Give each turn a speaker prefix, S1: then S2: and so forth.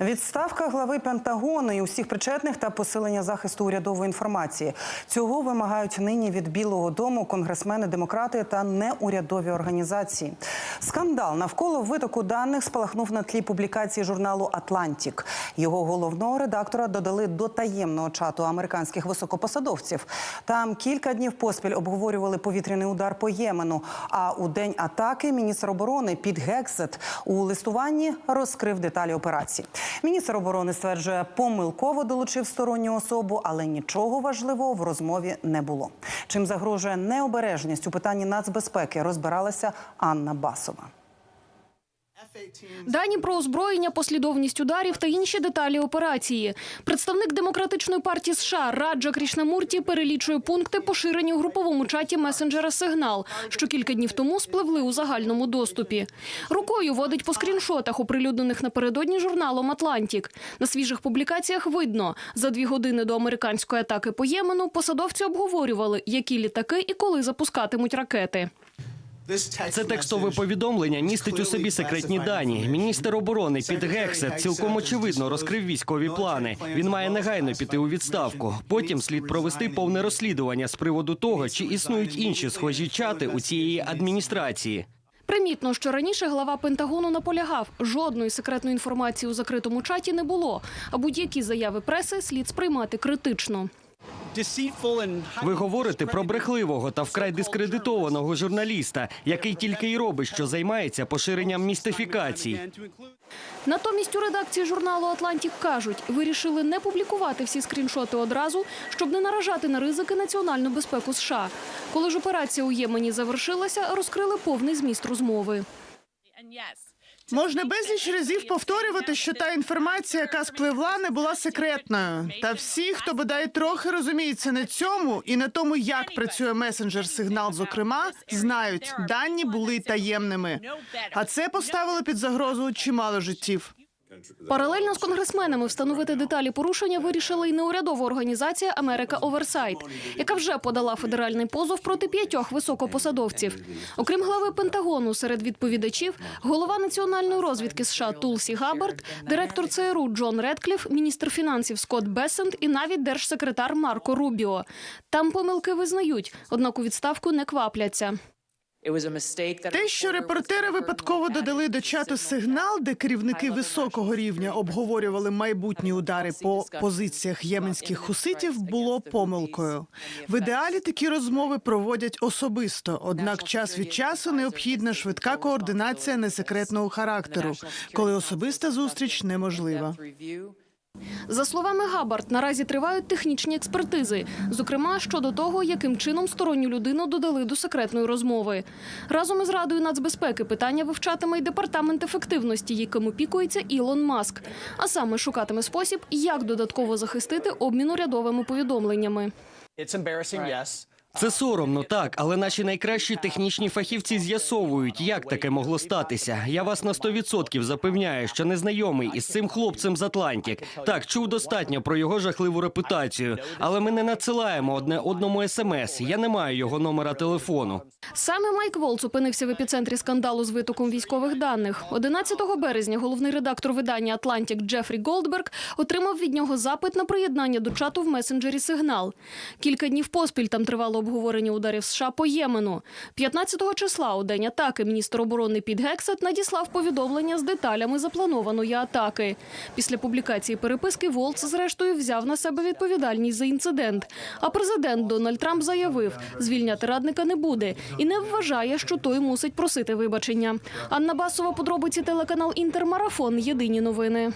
S1: Відставка глави Пентагону і усіх причетних та посилення захисту урядової інформації. Цього вимагають нині від Білого Дому конгресмени, демократи та неурядові організації. Скандал навколо витоку даних спалахнув на тлі публікації журналу Атлантік. Його головного редактора додали до таємного чату американських високопосадовців. Там кілька днів поспіль обговорювали повітряний удар по Ємену. А у день атаки міністр оборони Піт Гексет у листуванні розкрив деталі операції. Міністр оборони стверджує, помилково долучив сторонню особу, але нічого важливого в розмові не було. Чим загрожує необережність у питанні нацбезпеки, розбиралася Анна Басова.
S2: Дані про озброєння, послідовність ударів та інші деталі операції. Представник демократичної партії США Раджа Крішнамурті перелічує пункти, поширені у груповому чаті месенджера Сигнал, що кілька днів тому спливли у загальному доступі. Рукою водить по скріншотах, оприлюднених напередодні журналом Атлантік. На свіжих публікаціях видно, за дві години до американської атаки по Ємену посадовці обговорювали, які літаки і коли запускатимуть ракети.
S3: Це текстове повідомлення містить у собі секретні дані. Міністр оборони під Гексет цілком очевидно розкрив військові плани. Він має негайно піти у відставку. Потім слід провести повне розслідування з приводу того, чи існують інші схожі чати у цієї адміністрації.
S2: Примітно, що раніше глава Пентагону наполягав, жодної секретної інформації у закритому чаті не було, а будь-які заяви преси слід сприймати критично.
S3: Ви говорите про брехливого та вкрай дискредитованого журналіста, який тільки й робить, що займається поширенням містифікацій.
S2: Натомість у редакції журналу Атлантік кажуть, вирішили не публікувати всі скріншоти одразу, щоб не наражати на ризики національну безпеку США. Коли ж операція у Ємені завершилася, розкрили повний зміст розмови.
S4: Можна безліч разів повторювати, що та інформація, яка спливла, не була секретною. Та всі, хто бодай трохи розуміється на цьому і на тому, як працює месенджер сигнал, зокрема, знають, дані були таємними. А це поставило під загрозу чимало життів.
S2: Паралельно з конгресменами встановити деталі порушення вирішила й неурядова організація Америка Оверсайт, яка вже подала федеральний позов проти п'ятьох високопосадовців. Окрім глави Пентагону, серед відповідачів голова національної розвідки США Тулсі Габбард, директор ЦРУ Джон Редкліф, міністр фінансів Скотт Бесент і навіть держсекретар Марко Рубіо. Там помилки визнають, однак у відставку не квапляться.
S4: Те, що репортери випадково додали до чату сигнал, де керівники високого рівня обговорювали майбутні удари по позиціях єменських хуситів, було помилкою. В ідеалі такі розмови проводять особисто однак, час від часу необхідна швидка координація несекретного характеру, коли особиста зустріч неможлива.
S2: За словами Габард, наразі тривають технічні експертизи, зокрема щодо того, яким чином сторонню людину додали до секретної розмови. Разом із Радою нацбезпеки питання вивчатиме й департамент ефективності, яким опікується Ілон Маск, а саме шукатиме спосіб, як додатково захистити обмін урядовими повідомленнями.
S3: Це соромно, так, але наші найкращі технічні фахівці з'ясовують, як таке могло статися. Я вас на 100% запевняю, що не знайомий із цим хлопцем з Атлантік. Так, чув достатньо про його жахливу репутацію, але ми не надсилаємо одне одному смс. Я не маю його номера телефону.
S2: Саме Майк Волц опинився в епіцентрі скандалу з витоком військових даних. 11 березня головний редактор видання Атлантік Джефрі Голдберг отримав від нього запит на приєднання до чату в месенджері Сигнал. Кілька днів поспіль там тривало обговорення ударів США по Ємену. 15 числа у день атаки міністр оборони Піт Гексет надіслав повідомлення з деталями запланованої атаки. Після публікації переписки Волц, зрештою, взяв на себе відповідальність за інцидент. А президент Дональд Трамп заявив, звільняти радника не буде і не вважає, що той мусить просити вибачення. Анна Басова, подробиці телеканал Інтермарафон. Єдині новини.